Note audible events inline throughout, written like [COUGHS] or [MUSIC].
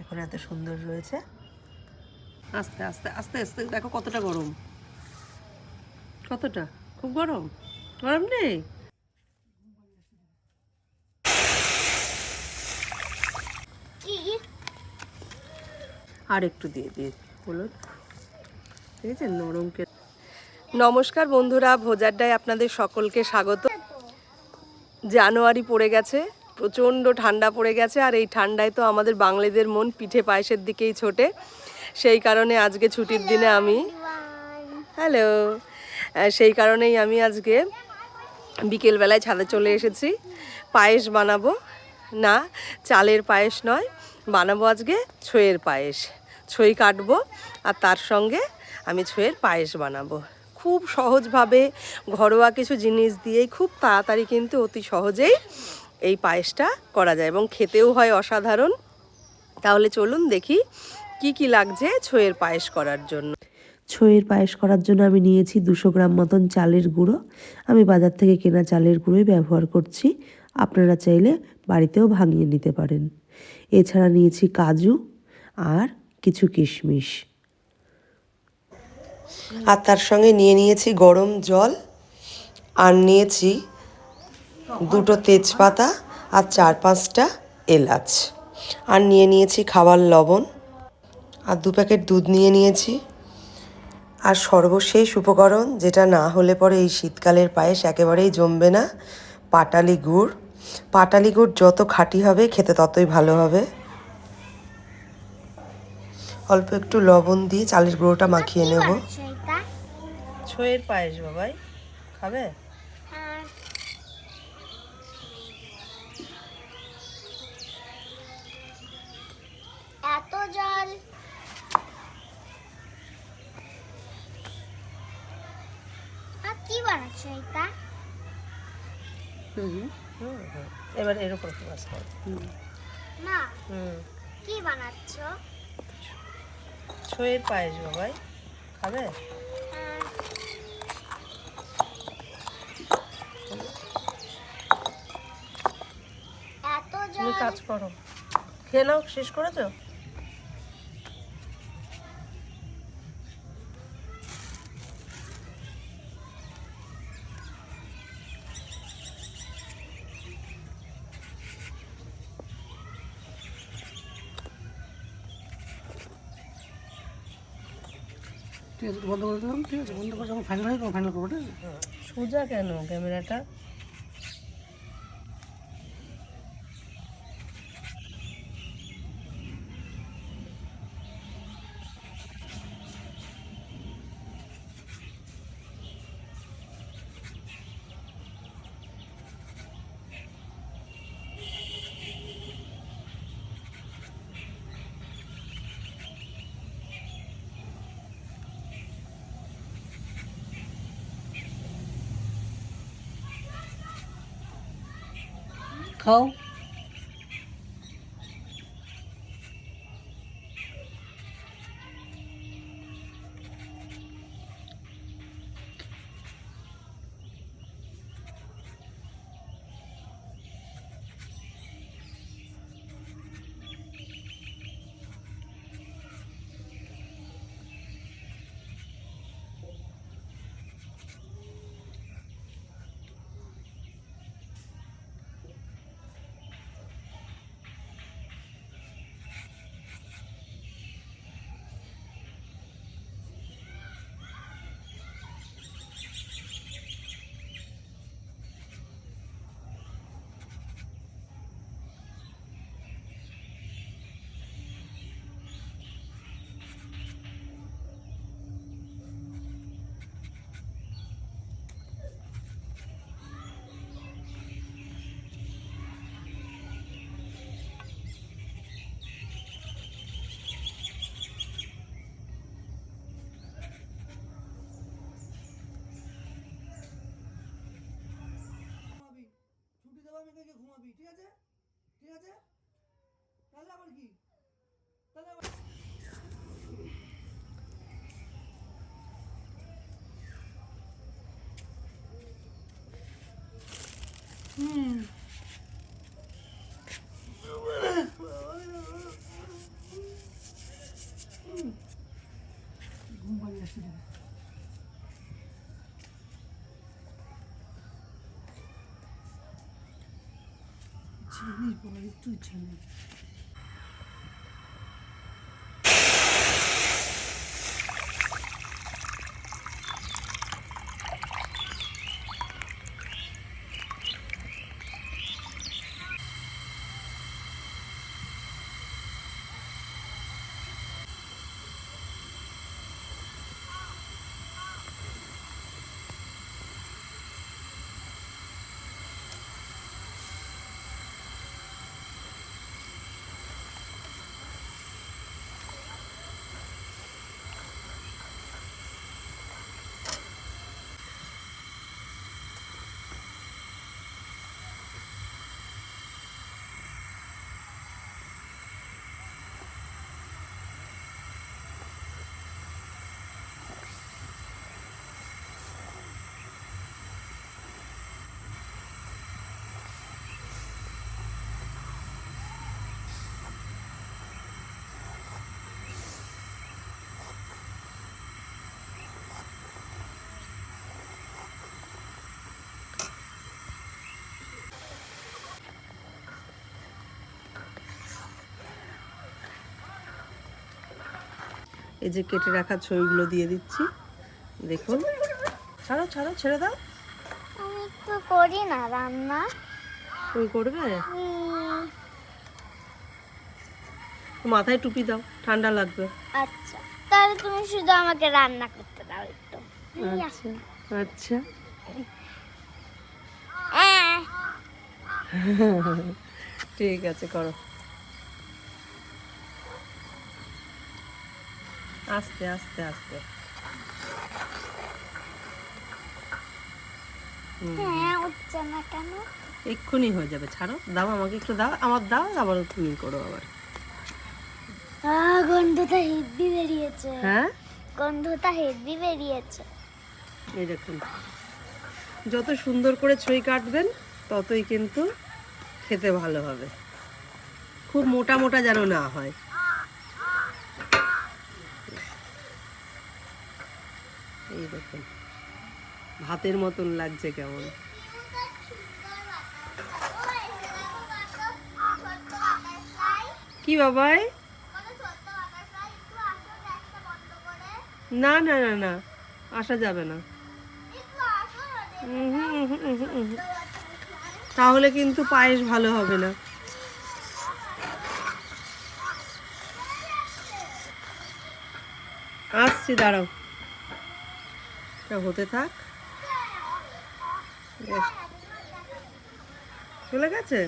এখন এত সুন্দর রয়েছে। আস্তে আস্তে আস্তে আস্তে দেখো কতটা গরম। কতটা? খুব গরম? গরম নেই? আর একটু দিয়ে দিয়ে হলুদ। ঠিক আছে নরমকে নমস্কার বন্ধুরা ভোজারডায় আপনাদের সকলকে স্বাগত। জানুয়ারি পড়ে গেছে। প্রচণ্ড ঠান্ডা পড়ে গেছে আর এই ঠান্ডায় তো আমাদের বাঙালিদের মন পিঠে পায়েসের দিকেই ছোটে। সেই কারণে আজকে ছুটির দিনে আমি হ্যালো সেই কারণেই আমি আজকে বিকেলবেলায় ছাদে চলে এসেছি। পায়েস বানাবো। না, চালের পায়েস নয়, বানাবো আজকে ছইয়ের পায়েস। ছই কাটবো আর তার সঙ্গে আমি ছইয়ের পায়েস বানাবো। খুব সহজভাবে ঘরোয়া কিছু জিনিস দিয়েই খুব তাড়াতাড়ি কিন্তু অতি সহজেই এই পায়েসটা করা যায় এবং খেতেও হয় অসাধারণ। তাহলে চলুন দেখি কি কি লাগছে ছইয়ের পায়েস করার জন্য। ছইয়ের পায়েস করার জন্য আমি নিয়েছি দুশো গ্রাম মতন চালের গুঁড়ো। আমি বাজার থেকে কেনা চালের গুঁড়োই ব্যবহার করছি। আপনারা চাইলে বাড়িতেও ভাঙিয়ে নিতে পারেন। এছাড়া নিয়েছি কাজু আর কিছু কিশমিশ। আর তার সঙ্গে নিয়ে নিয়েছি গরম জল। আর নিয়েছি দুটো তেজপাতা আর চার পাঁচটা এলাচ। আর নিয়ে নিয়েছি খাবার লবণ। আর দু প্যাকেট দুধ নিয়ে নিয়েছি। আর সর্বশেষ উপকরণ যেটা না হলে পরে এই শীতকালের পায়েস একেবারেই জমবে না পাটালি গুড়। পাটালি গুড় যত খাঁটি হবে খেতে ততই ভালো হবে। অল্প একটু লবণ দিয়ে চালের গুঁড়োটা মাখিয়ে নেব। সেটা ছইয়ের পায়েস বাবাই। খাবে হ্যাঁ এত জল আর কি বানাচ্ছো এটা হুম এবার এর উপর ফোকাস করো। না। হুম। কি বানাচ্ছো? ছয়ের পায়েস বাবাই খাবে? হ্যাঁ। এত তুমি কাজ করো। খেয়ে নাও শেষ করেছ? ঠিক আছে বন্ধ করে দিলাম, ঠিক আছে, বন্ধ করে যখন ফাইনাল হয় তখন ফাইনাল করব, ঠিক আছে? সোজা কেন ক্যামেরাটা? খাও ছুটি আছে ঠিক আছে তাহলে আবার কি তাহলে আবার হুম ঘুম পাড়ি আসতে চিনি বল একটু চিনি এই যে কেটে রাখা ছবিগুলো দিয়ে দিচ্ছি। দেখুন। ছাড়ো ছাড়ো ছেড়ে দাও। আমি তো করি না রান্না। তুমি করবে? মাথায় টুপি দাও ঠান্ডা লাগবে। আচ্ছা তাহলে তুমি শুধু আমাকে রান্না করতে দাও একটু। আচ্ছা আচ্ছা। আহ, ঠিক আছে করো। আস্তে আস্তে আস্তে। হ্যাঁ এক্ষুনি হয়ে যাবে ছাড়ো। দাও আমাকে একটু দাও আমার দাও আবার তুমি করো আবার। গন্ধটা হেভি বেরিয়েছে। হ্যাঁ? গন্ধটা হেভি বেরিয়েছে। এই দেখুন যত সুন্দর করে ছই কাটবেন ততই কিন্তু খেতে ভালো হবে। খুব মোটা মোটা যেন না হয়। এই দেখুন। ভাতের মতন লাগছে কেমন। কি বাবাই? না না না না, আসা যাবে না। তাহলে কিন্তু পায়েস ভালো হবে না। আসছি, দাঁড়াও। এটা হতে থাক। চলে গেছে?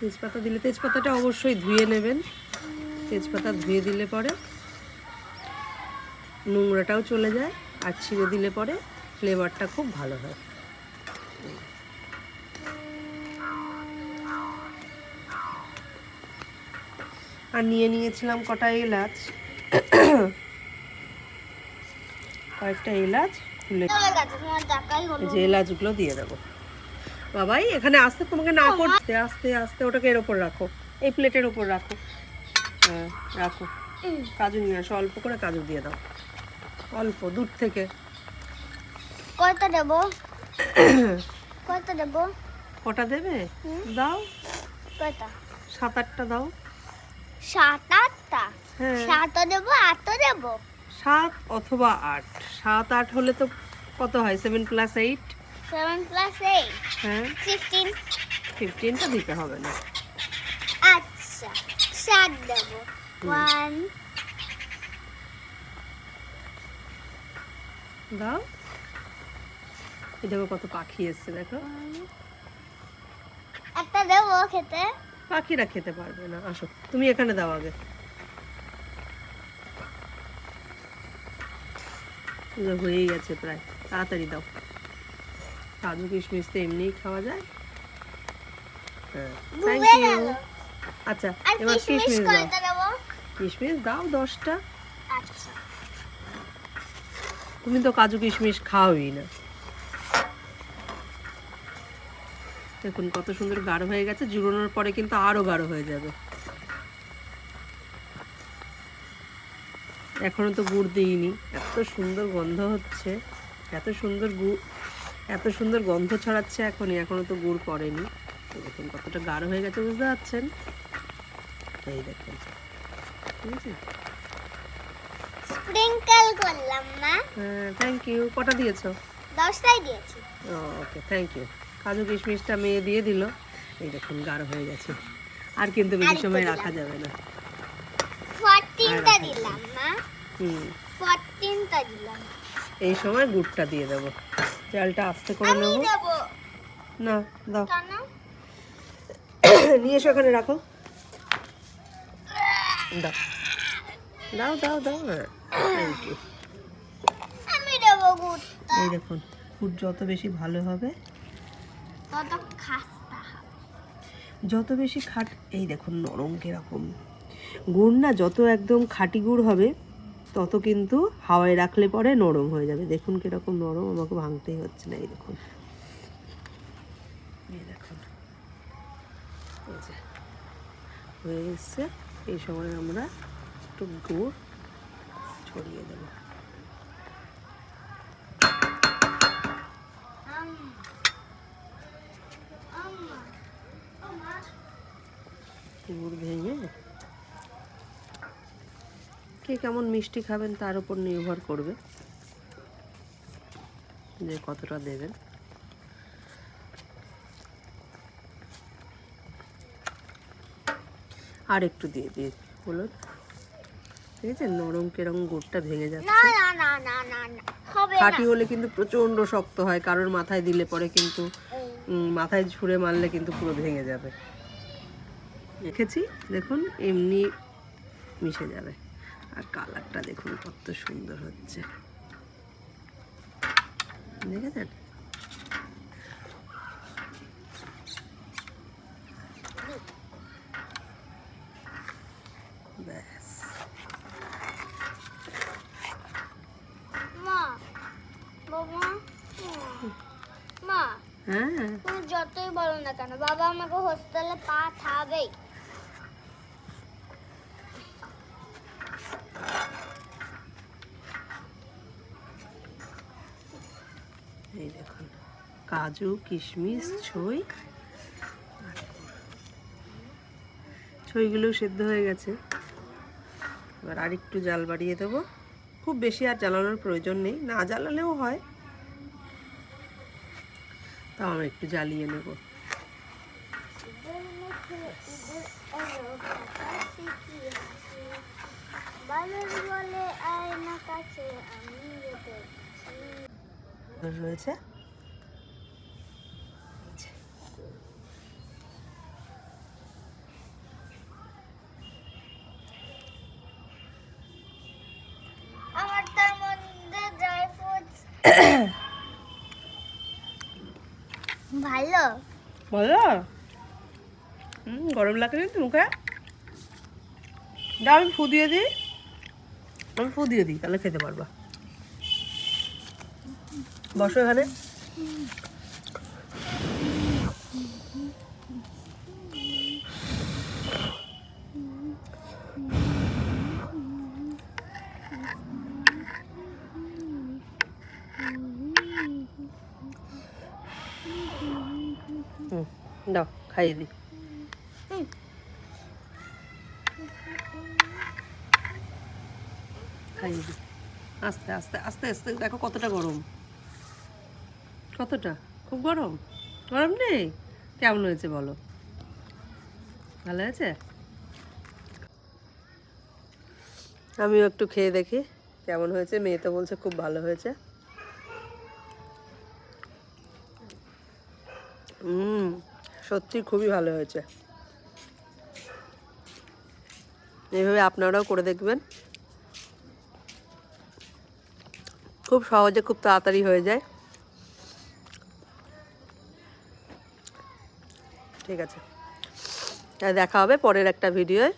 তেজপাতা দিলে, তেজপাতাটা অবশ্যই ধুয়ে নেবেন। তেজপাতা ধুয়ে দিলে পরে নোংরাটাও চলে যায়, আর ছিঁড়ে দিলে পরে ফ্লেভারটা খুব ভালো হয়। আর নিয়ে নিয়েছিলাম কটা এলাচ। কয়েকটা এলাচ খুলে এই যে এলাচগুলো দিয়ে দেবো। বাবাই এখানে আসতে তোমাকে না করতে আস্তে আস্তে ওটাকে এর ওপর রাখো। এই প্লেটের ওপর রাখো। হ্যাঁ রাখো। কাজু নিয়ে আসো অল্প করে কাজু দিয়ে দাও। অল্প দূর থেকে। কয়টা দেবো? [COUGHS] কয়টা দেবো? কটা দেবে? দাও। কয়টা? সাত আটটা দাও। সাত আটটা? হ্যাঁ। সাতও দেবো আটও দেবো? সাত অথবা আট? সাত আট হলে তো কত হয়? Seven plus eight seven plus eight হ্যাঁ। ফিফটিন ফিফটিনটা দিতে হবে না। আচ্ছা সাত দেবো। ওয়ান দাও। এই দেখো কত পাখি এসছে দেখো। একটা দেবো খেতে। পাখিরা খেতে পারবে না। আসো তুমি এখানে দাও আগে। এই যে হয়েই গেছে প্রায়। তাড়াতাড়ি দাও। কাজু কিশমিশ তো এমনিই খাওয়া যায়। হ্যাঁ থ্যাংক ইউ আচ্ছা এবার কিশমিশ দাও। কিশমিশ দাও দশটা। আচ্ছা। তুমি তো কাজু কিশমিশ খাওই না। দেখুন কত সুন্দর গাঢ় হয়ে গেছে। জুড়োনোর পরে কিন্তু আরও গাঢ় হয়ে যাবে। এখনও তো গুড় দিইনি। এত সুন্দর গন্ধ হচ্ছে। এত সুন্দর গুড় এত সুন্দর গন্ধ ছড়াচ্ছে এখনই। এখনও তো গুড় পড়েনি। এই দেখুন কতটা গাঢ় হয়ে গেছে বুঝতে পারছেন? এই দেখুন। ঠিক আছে স্প্রিঙ্কল করলাম মা। হ্যাঁ থ্যাংক ইউ কটা দিয়েছ? দশটাই দিয়েছি। ওকে থ্যাংক ইউ কাজু কিশমিশটা মেয়ে দিয়ে দিল। এই দেখুন গাঢ় হয়ে গেছে। আর কিন্তু বেশি সময় রাখা যাবে না। ফোরটিনটা দিলাম ফোরটিনটা দিলাম। এই সময় গুড়টা দিয়ে দেবো। চালটা আস্তে করে নেব। না দাও। [COUGHS] নিয়ে এসো ওখানে রাখো। দাও। দাও দাও দাও। থ্যাংক ইউ আমি দেবো গুড়টা। এই দেখুন গুড় যত বেশি ভালো হবে তত খাস্তা যত বেশি খাট এই দেখুন নরম কীরকম। গুড় না যত একদম খাঁটি গুড় হবে তত কিন্তু হাওয়ায় রাখলে পরে নরম হয়ে যাবে। দেখুন কীরকম নরম, আমাকে ভাঙতেই হচ্ছে না, এই দেখুন। এই দেখুন। হয়ে এসছে এই সময় আমরা একটু গুড় ছড়িয়ে দেবো। গুড় ভেঙে কে কেমন মিষ্টি খাবেন তার উপর নির্ভর করবে। যে কতটা দেবেন। আর একটু দিয়ে দিয়ে বলুন। ঠিক আছে নরম কেরম গুড়টা ভেঙে যাচ্ছে। খাঁটি হলে কিন্তু প্রচণ্ড শক্ত হয় কারোর মাথায় দিলে পরে কিন্তু মাথায় ছুঁড়ে মারলে কিন্তু পুরো ভেঙে যাবে। রেখেছি দেখুন এমনি মিশে যাবে। আর কালারটা দেখুন কত সুন্দর হচ্ছে। দেখেছেন? ব্যাস। মা হ্যাঁ। তুমি যতই বলো না কেন বাবা আমাকে হোস্টেলে পাঠাবেই। এই দেখুন, কাজু, কিশমিশ, ছই। ছইগুলো সেদ্ধ হয়ে গেছে। এবার আর একটু জাল বাড়িয়ে দেবো। খুব বেশি আর জ্বালানোর প্রয়োজন নেই। না জ্বালালেও হয়। তাও আমি একটু জ্বালিয়ে নেব। বালুর বলে আয়না কাছে আমি রয়েছে ভালো? হুম গরম লাগে না তো মুখে? দাও আমি ফু দিয়ে দিই। ফু দিয়ে দিই তাহলে খেতে পারবা। বসো এখানে। দাও খাইয়ে দিই। খাইয়ে দিই আস্তে আস্তে আস্তে আস্তে, দেখো কতটা গরম। কতটা? খুব গরম? গরম নেই? কেমন হয়েছে বলো? ভালো হয়েছে? আমিও একটু খেয়ে দেখি কেমন হয়েছে। মেয়ে তো বলছে খুব ভালো হয়েছে। হুম সত্যি খুবই ভালো হয়েছে। এইভাবে আপনারাও করে দেখবেন। খুব সহজে খুব তাড়াতাড়ি হয়ে যায়। ঠিক আছে। দেখা হবে পরের একটা ভিডিওয়।